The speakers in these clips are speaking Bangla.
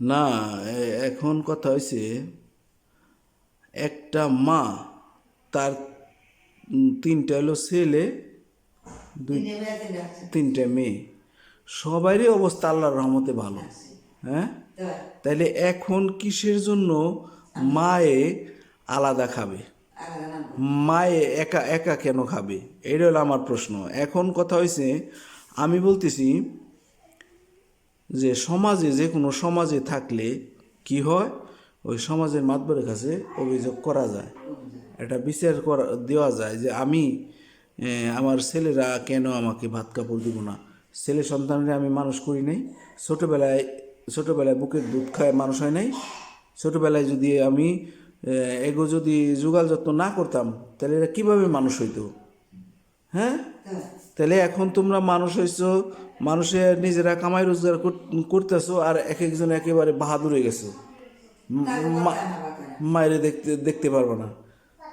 না। এখন কথা হয়েছে একটা মা তার তিনটা হলো ছেলে দুই তিনটা মেয়ে সবারই অবস্থা আল্লাহর রহমতে ভালো। হ্যাঁ? তো। তাইলে এখন কিসের জন্য মায়ে আলাদা খাবে? মায়ে একা একা কেন খাবে? এটা হলো আমার প্রশ্ন। এখন কথা হয়েছে আমি বলতেছি যে সমাজে, যে কোনো সমাজে থাকলে কি হয়? ওই সমাজের মাতবরের কাছে অভিযোগ করা যায়। এটা বিচার করা, দেওয়া যায় যে আমি আমার ছেলেরা কেন আমাকে ভাত কাপড় দিব না? ছেলে সন্তানরা আমি মানুষ করি নাই। ছোটোবেলায় ছোটোবেলায় বুকের দুধ খায় মানুষ হয় নাই। ছোটোবেলায় যদি আমি এগো যদি যোগাল যত্ন না করতাম, তাহলে এরা কীভাবে মানুষ হইতো? হ্যাঁ? তাহলে এখন তোমরা মানুষ হয়েছো মানুষের নিজেরা কামাই রোজগার কর- করতেছো আর এক একজন একেবারে বাহাদুর হয়ে গেছো। মায়েরে দেখতে দেখতে পারব না।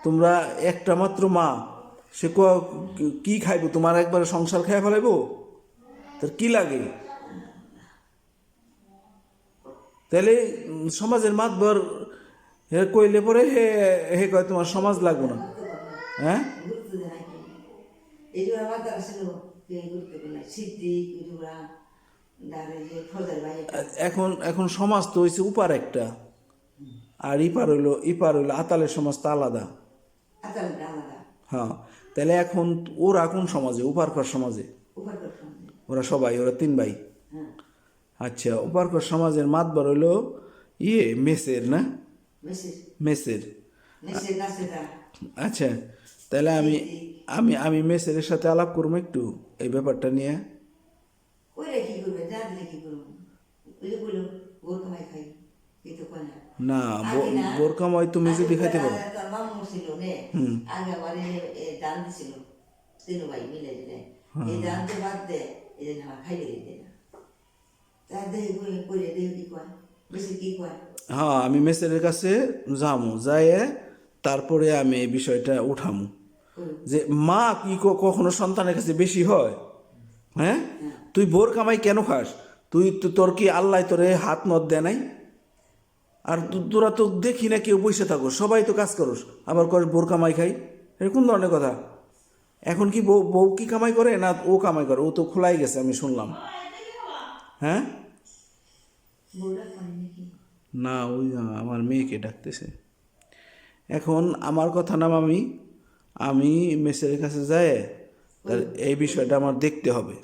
তোমরা একটা মাত্র মা, সে ক- খাইবো? তোমার একবারে সংসার খাই ফেলাইবো? তার কি লাগে? তাহলে সমাজের মাতবর হে কইলে পরে হে হে কয়, তোমার সমাজ লাগবো না। হ্যাঁ? এই যে আমার দ্বারা ছিল গুরুত্বপূর্ণ সিদ্ধি ফজল এখন এখন সমাজ তো হয়েছে উপার একটা। আর ইপার হইল ইপার হইল আতালের সমাজ তো আলাদা। হ্যাঁ তাহলে এখন ওরা কোন সমাজে? উপারকর সমাজে? ওরা সবাই ওরা তিন ভাই। হ্যাঁ। আচ্ছা উপারকর সমাজের মাতবার হইল ইয়ে মেসের না? মেসের। আচ্ছা তাহলে আমি আমি আমি মেসের সাথে আলাপ করব একটু এই ব্যাপারটা নিয়ে। না। বোরকাময় তুমি যদি খাইতে পারো। হ্যাঁ আমি মেসের কাছে যামু যাইয়ে তারপরে আমি এই বিষয়টা উঠামু। যে মা কি কখনো সন্তানের কাছে বেশি হয়? হ্যাঁ? তুই বোর কামাই কেন খাস? তুই তোর কি আল্লাহ তোরে হাত নদ দেয় নাই? আর তোরা তো দেখি না কেউ বসে থাকো, সবাই তো কাজ করস, আবার কর বোর কামাই খাই? এটা কোন ধরনের কথা? এখন কি বউ বউ কি কামাই করে না ও কামাই করে? ও তো খোলাই গেছে, আমি শুনলাম। হ্যাঁ? না, ওই আমার মেয়েকে ডাকতেছে। এখন আমার কথা নাম আমি আমি মেসের কাছে যাই তার এই বিষয়টা আমার দেখতে হবে।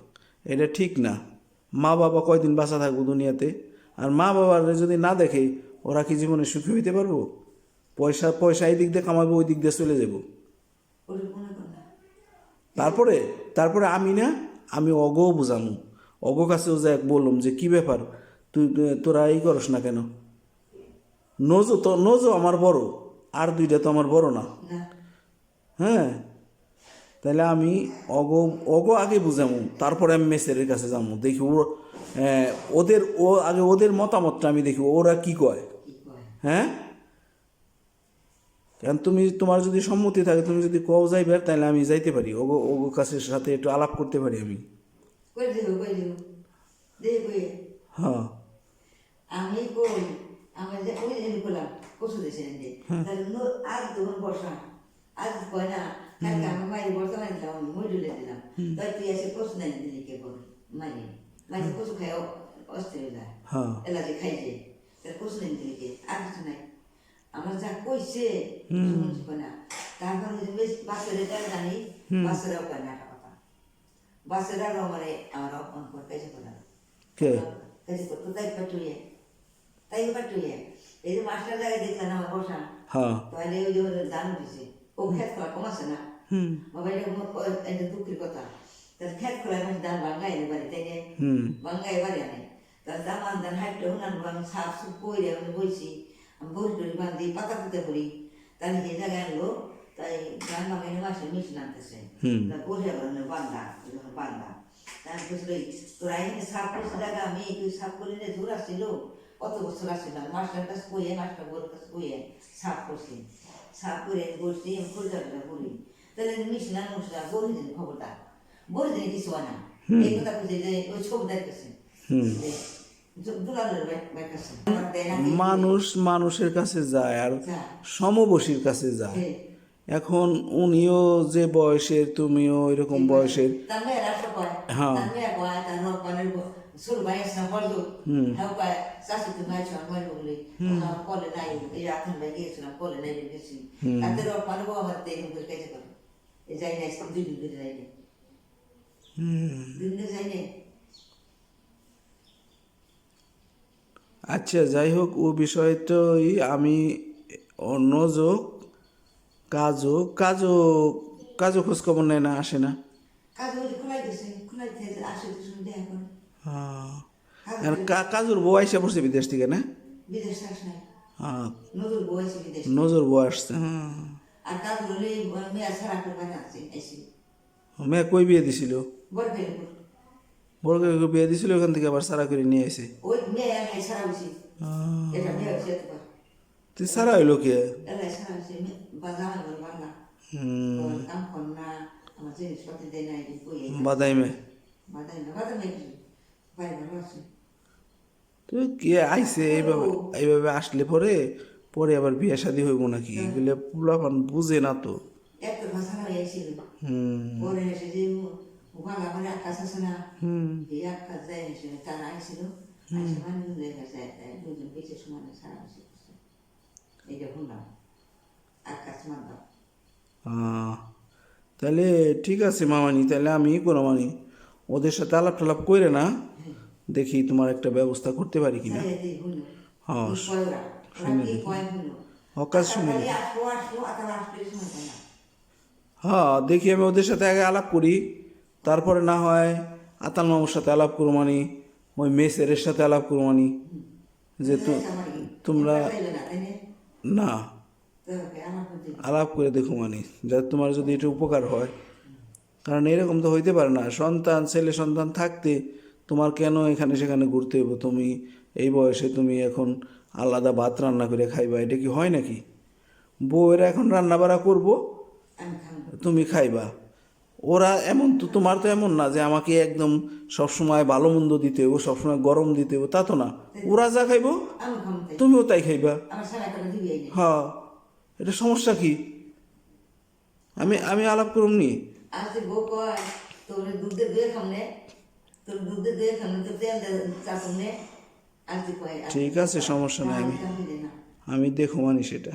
এটা ঠিক না। মা বাবা কয়দিন বাঁচা থাকব দুনিয়াতে? আর মা বাবার যদি না দেখে ওরা কি জীবনে সুখী হইতে পারব? পয়সা পয়সা এই দিক দিয়ে কামাবো ওই দিক দিয়ে চলে যাব। তারপরে তারপরে আমি না আমি অগও বুঝানো অগ কাছেও যাই বললাম যে কি ব্যাপার? তুই তোরা এই করস না কেন? নজো তো নজো আমার বড় আর দুইটা তো আমার বড় না। হ্যাঁ? তাহলে আমি অগ অগ আগে বুঝামু তারপরে আমি মেসের কাছে যাব দেখি ও আহ, ওদের ও আগে ওদের মতামতটা আমি দেখি ওরা কি কয়? হ্যাঁ? কারণ তুমি তোমার যদি সম্মতি থাকে তুমি যদি কও যাইবে তাহলে আমি যাইতে পারি ওগো ওগো কাছের সাথে একটু আলাপ করতে পারি আমি। হ্যাঁ। আমি যে ওই বললাম আজ কয় না কালকে আমার মায়ের বর্ষা মানে দিলাম মই দিলাম তাই তুই এসে কসু নাই দিলি কে বল মানে মানে কসু খাই অস্ট্রেলিয়া হ্যাঁ এলা যে খাই যে তার কসু নাই দিলি কে আর কিছু নাই আমার যা কইছে শুনছি না তারপর বেশ বাসের এটা জানি বাসেরাও কয় না কথা বাসেরাও মানে আমার অপমান করে কেসে করে কে কেসে করতো তাই পাঠুয়ে তাই পাঠুয়ে এই যে মাস্টার জায়গায় দেখলেন আমার বসা তাহলে ওই যে দান উঠেছে ও খেত খোলা কমাছে না হুম এটা দুঃখের কথা তার খেত খোলা মানে দান ভাঙ্গাই নে বাড়ি তাই নে বাড়ি আনে তার দামান দান হাইটে উনান আমি সাফ সুফ করে আমি বলছি আমি বসি টরি বান্ধি পাতা পুঁতে পড়ি তাহলে যে জায়গায় আনলো তাই গান ভাঙাই মাসে মিশন আনতেছে হুম। তা বসে বলেন বান্ধা বান্ধা তাই বুঝলো তোরা এখানে সাফ করছি জায়গা আমি একটু সাফ করে নিয়ে দূর আসছিল কত বছর আসছিলাম মাস্টার কাছে কইয়ে মাস্টার বোর কাছে কইয়ে সাফ করছি করে বসছি আমি পরিচর্যা করি তাহলে মিশনা মুসলা বলি দিন খবরটা। বলি দিন কিছু না। এই কথা বুঝে যে ওই ছবি দেখতেছে। মানুষ মানুষের কাছে যায় আর সমবসীর কাছে যায়। এখন উনিও যে বয়সের তুমিও এরকম বয়সের হ্যাঁ। আচ্ছা যাই হোক ও বিষয়ে তোই আমি অন্য যোগ কাজও কাজও কাজও খোঁজখবর নেয় না আসে না কাজ বলে খোলাই দিছে খোলাই দিতে আসে তো শুনে দেখা করে হ্যাঁ। কাজ আর কা- কাজুর বউ আইসা পড়ছে বিদেশ থেকে না? বিদেশ আস হ্যাঁ নজর বউ আছে বিদেশ নজর বউ আসছে হ্যাঁ। আর মেয়ে করে মেয়ে কই বিয়ে দিছিল? বড়কে বিয়ে দিছিল? ওখান থেকে আবার সারা করে নিয়ে ওই মেয়ে এটা মেয়ে তুই সারা হইল কে? এলাই বাজার বাংলা হুম। কাম কর না আমার জিনিসপত্র দেয় তুই কে আইসে এইভাবে এইভাবে আসলে পরে পরে আবার বিয়ে শাদি হইব নাকি? এগুলো পুলাপান বুঝে না তো। হয়ে হুম। তাহলে ঠিক আছে মামানি তাহলে আমি কোনো মানি। ওদের সাথে আলাপ টালাপ করে না দেখি তোমার একটা ব্যবস্থা করতে পারি কিনা। হ্যাঁ, শুনে। হ্যাঁ দেখি। আমি ওদের সাথে আগে আলাপ করি। তারপরে না হয় আতাল মামুর সাথে আলাপ করো মানি ওই মেসের সাথে আলাপ করো মানি যে তোমরা না আলাপ করে দেখো মানে যাতে তোমার যদি এটা উপকার হয়। কারণ এরকম তো হইতে পারে না। সন্তান ছেলে সন্তান থাকতে তোমার কেন এখানে সেখানে ঘুরতে হইব? তুমি এই বয়সে তুমি এখন আলাদা ভাত রান্না করে খাইবা এটা কি হয় নাকি? বউয়েরা এখন রান্না বাড়া করব তুমি খাইবা। ওরা এমন তো তোমার তো এমন না যে আমাকে একদম সবসময় ভালো মন্দ দিতে হইব সবসময় গরম দিতে হইব তা তো না। ওরা যা খাইবো তুমিও তাই খাইবা। এই হ্যাঁ এটা সমস্যা কি? আমি আমি আলাপ করুম নি? যে বউ কয় তোর দুধে দুয়ে খামনে তোর দুধে দুয়ে খামনে তোর তেল চা খামনে যে কয় ঠিক আছে সমস্যা নাই আমি আমি দেখো মানি সেটা